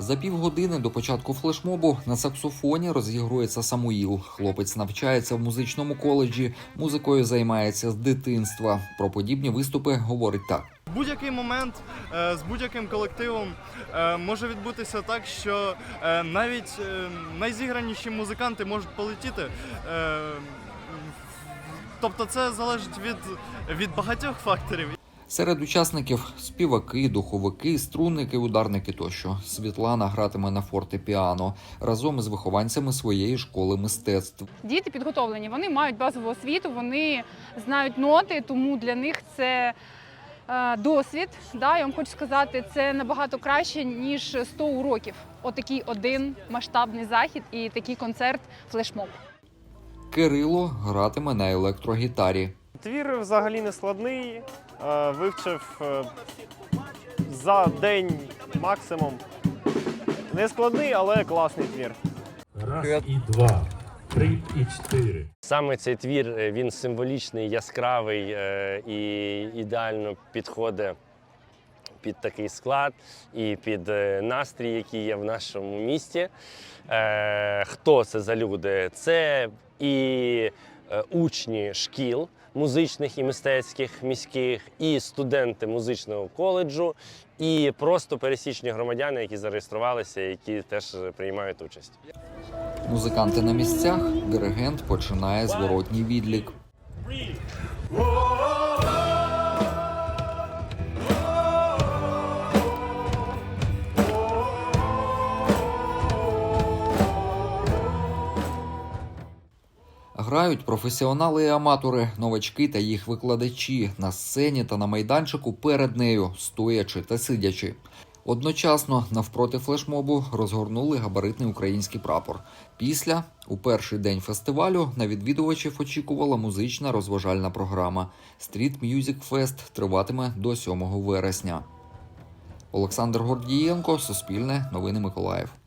За півгодини до початку флешмобу на саксофоні розігрується Самуїл. Хлопець навчається в музичному коледжі, музикою займається з дитинства. Про подібні виступи говорить так. Будь-який момент е, з будь-яким колективом е, може відбутися так, що е, навіть найзіграніші музиканти можуть полетіти. Тобто це залежить від, від багатьох факторів. Серед учасників співаки, духовики, струнники, ударники тощо. Світлана гратиме на фортепіано разом із вихованцями своєї школи мистецтв. Діти підготовлені, вони мають базову освіту, вони знають ноти, тому для них це е, досвід. Да, я вам хочу сказати, це набагато краще, ніж 100 уроків. Отакий один масштабний захід і такий концерт флешмоб. Кирило гратиме на електрогітарі. Твір взагалі не складний. е, Вивчив е, за день максимум. Не складний, але класний твір. Раз і два, три і чотири. Саме цей твір е, він символічний, яскравий і ідеально підходить під такий склад і під настрій, який є в нашому місті. Е, Хто це за люди? Це і учні шкіл музичних і мистецьких міських, і студенти музичного коледжу, і просто пересічні громадяни, які зареєструвалися, які теж е, приймають участь. Музиканти на місцях. Диригент починає зворотній відлік. Грають професіонали і аматори, новачки та їх викладачі на сцені та на майданчику перед нею, стоячи та сидячи. Одночасно навпроти флешмобу розгорнули габаритний український прапор. Після, у перший день фестивалю, на відвідувачів очікувала музична розважальна програма. Street Music Fest триватиме до 7 вересня. Олександр Гордієнко, Суспільне, Новини Миколаїв.